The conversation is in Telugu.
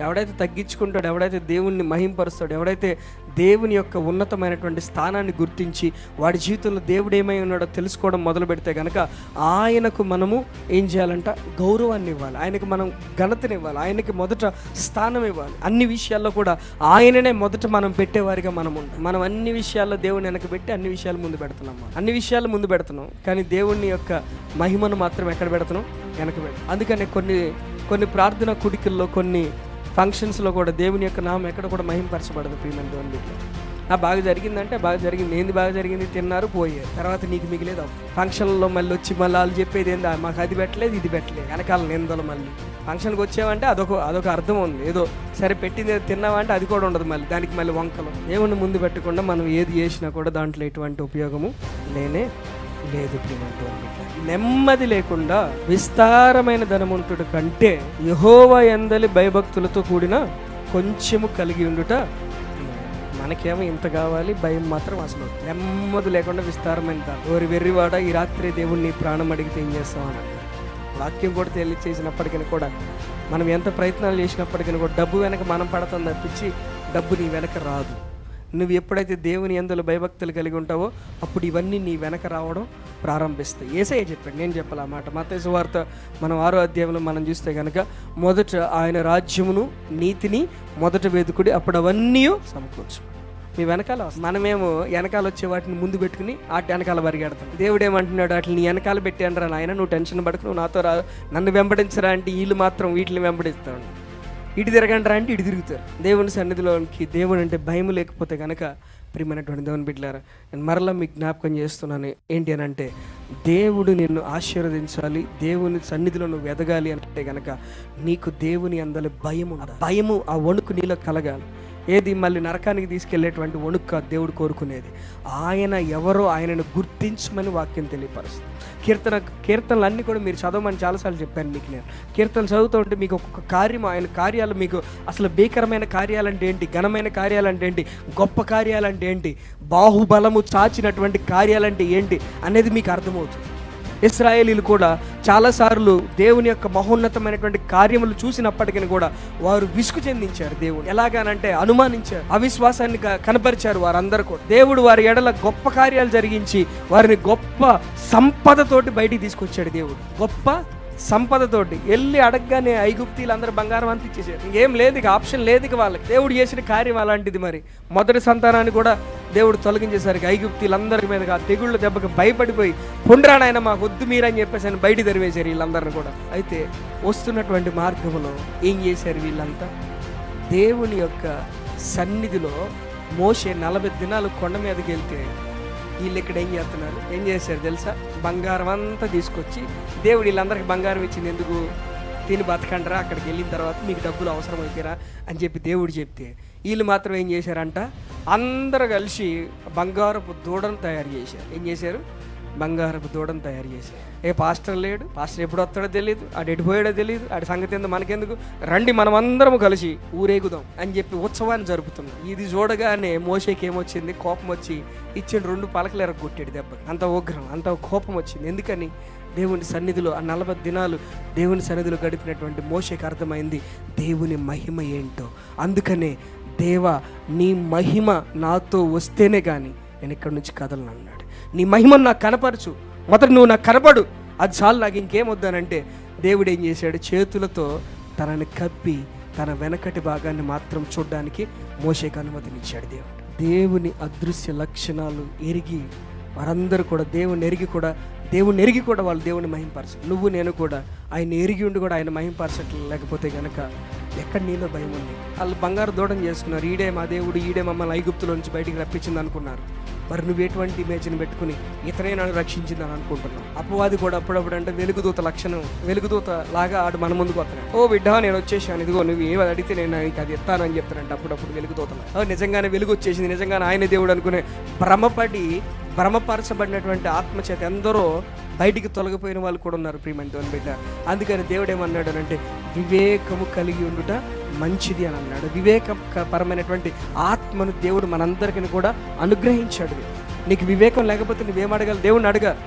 ఎవడైతే తగ్గించుకుంటాడో ఎవడైతే దేవుణ్ణి మహింపరుస్తాడో ఎవడైతే దేవుని యొక్క ఉన్నతమైనటువంటి స్థానాన్ని గుర్తించి వాడి జీవితంలో దేవుడు ఏమై ఉన్నాడో తెలుసుకోవడం మొదలు పెడితే కనుక ఆయనకు మనము ఏం చేయాలంట? గౌరవాన్ని ఇవ్వాలి. ఆయనకు మనం ఘనతని ఇవ్వాలి. ఆయనకి మొదట స్థానం ఇవ్వాలి. అన్ని విషయాల్లో కూడా ఆయననే మొదట మనం పెట్టేవారిగా మనం ఉంటాం మనం అన్ని విషయాల్లో దేవుని వెనక పెట్టి అన్ని విషయాలు ముందు పెడుతున్నాం అన్ని విషయాలు ముందు పెడుతున్నాం. కానీ దేవుని యొక్క మహిమను మాత్రం ఎక్కడ పెడుతున్నాం? వెనక పెడతాం అందుకనే కొన్ని కొన్ని ప్రార్థన కుడికల్లో కొన్ని ఫంక్షన్స్లో కూడా దేవుని యొక్క నామం ఎక్కడ కూడా మహింపరచబడదు ప్రియమైన దేవుని బిడ్డ ఆ బాగా జరిగిందంటే బాగా జరిగింది ఏంది బాగా జరిగింది తిన్నారు పోయారు. తర్వాత నీకు మిగిలేదు. ఫంక్షన్లో మళ్ళీ వచ్చి మళ్ళీ వాళ్ళు చెప్పేది ఏందా? మాకు అది పెట్టలేదు ఇది పెట్టలేదు. వెనకాల నిందలు మళ్ళీ. ఫంక్షన్కి వచ్చావంటే అదొక అదొక అర్థం ఉంది. ఏదో సరే పెట్టింది తిన్నావంటే అది కూడా ఉండదు మళ్ళీ. దానికి మళ్ళీ వంకలు. దేవుణ్ణి ముందు పెట్టకుండా మనం ఏది చేసినా కూడా దాంట్లో ఎటువంటి ఉపయోగము లేనే లేదు నెమ్మది లేకుండా విస్తారమైన ధనముంటుడు కంటే యహోవ ఎందలి భయభక్తులతో కూడిన కొంచెము కలిగి ఉండుట మనకేమో ఇంత కావాలి భయం మాత్రం అసలు నెమ్మది లేకుండా విస్తారమైన ధనం. ఓరి వెర్రివాడ ఈ రాత్రి దేవుణ్ణి ప్రాణం అడిగితే ఏం చేస్తామని వాక్యం కూడా తెలియచేసినప్పటికీ కూడా మనం ఎంత ప్రయత్నాలు చేసినప్పటికీ కూడా డబ్బు వెనక మనం పడతాం తప్పించి డబ్బు నీ వెనక రాదు. నువ్వు ఎప్పుడైతే దేవుని ఎందులో భయభక్తులు కలిగి ఉంటావో అప్పుడు ఇవన్నీ నీ వెనక రావడం ప్రారంభిస్తాయి. ఏసయ్య చెప్పాడు నేను చెప్పాలి ఆ మాట. మతేసు వార్త మనం ఆరో అధ్యాయంలో మనం చూస్తే కనుక మొదట ఆయన రాజ్యమును నీతిని మొదట వేదుకుడి అప్పుడు అవన్నీ సమకూర్చు. మీ వెనకాల మనమేమో వెనకాల వచ్చే వాటిని ముందు పెట్టుకుని వాటి వెనకాల పరిగెడతాం. దేవుడు ఏమంటున్నాడు వాటిని నీ వెనకాల పెట్టాను రా నాయన నువ్వు టెన్షన్ పడకు నువ్వు నాతో రా నన్ను వెంబడించరా అంటే వీళ్ళు మాత్రం వీటిని వెంబడిస్తాడు ఇటు తిరగండి అంటే ఇటు తిరుగుతారు. దేవుని సన్నిధిలోనికి దేవుడు అంటే భయం లేకపోతే కనుక ప్రియమైనటువంటి దేవుని బిడ్డలారా నేను మరలా మీకు జ్ఞాపకం చేస్తున్నాను ఏంటి అని అంటే దేవుడు నిన్ను ఆశీర్వదించాలి దేవుని సన్నిధిలో నువ్వు ఎదగాలి అంటే కనుక నీకు దేవుని అందలి భయం ఉండాలి. భయము ఆ వణుకు నీలో కలగాలి. ఏది మళ్ళీ నరకానికి తీసుకెళ్ళేటువంటి వణుక దేవుడు కోరుకునేది? ఆయన ఎవరో ఆయనను గుర్తించమని వాక్యం తెలియపరుస్తుంది. కీర్తన కీర్తనలు అన్నీ కూడా మీరు చదవమని చాలాసార్లు చెప్పాను మీకు నేను. కీర్తనలు చదువుతూ ఉంటే మీకు ఒక్కొక్క కార్యం ఆయన కార్యాలు మీకు అసలు భీకరమైన కార్యాలంటే ఏంటి? ఘనమైన కార్యాలంటే ఏంటి? గొప్ప కార్యాలంటే ఏంటి? బాహుబలము చాచినటువంటి కార్యాలంటే ఏంటి? అనేది మీకు అర్థమవుతుంది. ఇస్రాయేలీలు కూడా చాలాసార్లు దేవుని యొక్క మహోన్నతమైనటువంటి కార్యములు చూసినప్పటికీ కూడా వారు విసుగు చెందించారు దేవుడు ఎలాగానంటే అనుమానించారు అవిశ్వాసాన్ని క- కనపరిచారు వారందరూ కూడా. దేవుడు వారి ఎడల గొప్ప కార్యాలు జరిగించి వారిని గొప్ప సంపదతోటి బయటికి తీసుకొచ్చాడు దేవుడు. గొప్ప సంపదతోటి వెళ్ళి అడగగానే ఐగుప్తీలు అందరూ బంగారం అంత ఇచ్చేసారు ఇంకేం లేదు ఇక ఆప్షన్ లేదు ఇక వాళ్ళకి. దేవుడు చేసిన కార్యం అలాంటిది మరి. మొదటి సంతానాన్ని కూడా దేవుడు తొలగించేసరికి ఐగుప్తీలందరి మీద ఆ తెగుళ్ళ దెబ్బకి భయపడిపోయి పుండ్రానాయన మాకు వద్దు మీరని చెప్పేసి ఆయన బయట తెరివేశారు వీళ్ళందరిని కూడా. అయితే వస్తున్నటువంటి మార్గంలో ఏం చేశారు వీళ్ళంతా? దేవుని యొక్క సన్నిధిలో మోసే నలభై దినాలు కొండ మీదకి వెళ్తే వీళ్ళు ఇక్కడ ఏం చేస్తున్నారు? ఏం చేశారు తెలుసా? బంగారం అంతా తీసుకొచ్చి దేవుడు వీళ్ళందరికీ బంగారం ఇచ్చింది. ఎందుకు? తిని బతకండరా అక్కడికి వెళ్ళిన తర్వాత మీకు డబ్బులు అవసరం అయిపోయారా అని చెప్పి దేవుడు చెప్తే వీళ్ళు మాత్రం ఏం చేశారంట? అందరూ కలిసి బంగారపు దూడను తయారు చేశారు. ఏం చేశారు? బంగారపు దూడను తయారు చేసి ఏ పాస్టర్ లేడు పాస్టర్ ఎప్పుడు వస్తాడో తెలియదు ఆడు ఎడిపోయాడో పోయాడో తెలియదు ఆడి సంగతి ఏందో మనకెందుకు? రండి మనం అందరం కలిసి ఊరేగుదాం అని చెప్పి ఉత్సవాన్ని జరుపుతున్నాం. ఇది చూడగానే మోసేకి ఏమొచ్చింది? కోపం వచ్చి ఇచ్చిన రెండు పలకలు ఎరగొట్టాడు దెబ్బ. అంత ఉగ్రం అంత కోపం వచ్చింది. ఎందుకని? దేవుని సన్నిధిలో ఆ నలభై దినాలు దేవుని సన్నిధిలో గడిపినటువంటి మోషకి అర్థమైంది దేవుని మహిమ ఏంటో. అందుకనే దేవా నీ మహిమ నాతో వస్తేనే కానీ నేను ఇక్కడి నుంచి కదలను అన్నాడు. నీ మహిమను నాకు కనపరచు. మొదట నువ్వు నాకు కనపడు. అది చాలు నాకు ఇంకేం వద్దానంటే దేవుడు ఏం చేశాడు? చేతులతో తనని కప్పి తన వెనకటి భాగాన్ని మాత్రం చూడడానికి మోషేకి అనుమతినిచ్చాడు దేవుడు. దేవుని అదృశ్య లక్షణాలు ఎరిగి వారందరూ కూడా దేవుని ఎరిగి కూడా దేవుని ఎరిగి కూడా వాళ్ళు దేవుని మహింపరచు నువ్వు నేను కూడా ఆయన ఎరిగి ఉండి కూడా ఆయన మహింపరచట్లేకపోతే లేకపోతే ఎక్కడ నీలో భయం ఉంది? వాళ్ళు బంగారు దూడం చేసుకున్నారు. ఈడే మా దేవుడు ఈడే మమ్మల్ని ఐగుప్తుల నుంచి బయటికి రప్పించింది అనుకున్నారు. మరి నువ్వు ఎటువంటి ఇమేజ్ని పెట్టుకుని ఇతనే నన్ను రక్షించిందని అనుకుంటున్నావు? అపవాది కూడా అప్పుడప్పుడు అంటే వెలుగుదూత లక్షణం వెలుగుదూత లాగా ఆడు మన ముందుకు వస్తున్నాడు. ఓ బిడ్డ నేను వచ్చేసాను. ఇదిగో నువ్వు ఏమి అడిగితే నేను నీకు అది ఎత్తానని చెప్తానంటే అప్పుడప్పుడు వెలుగుదూతలు. నిజంగానే వెలుగు వచ్చేసింది నిజంగానే ఆయన దేవుడు అనుకునే భ్రమపడి భ్రమపరచబడినటువంటి ఆత్మచేత ఎందరో బయటికి తొలగిపోయిన వాళ్ళు కూడా ఉన్నారు ప్రియమైన దేవుని బిడ్డ. అందుకని దేవుడు ఏమన్నాడు అంటే వివేకము కలిగి ఉండుట మంచిది అని అన్నాడు. వివేకపరమైనటువంటి ఆత్మను దేవుడు మనందరికీ కూడా అనుగ్రహించాడు. నీకు వివేకం లేకపోతే నువ్వేం అడగాలి? దేవుడిని అడగాలి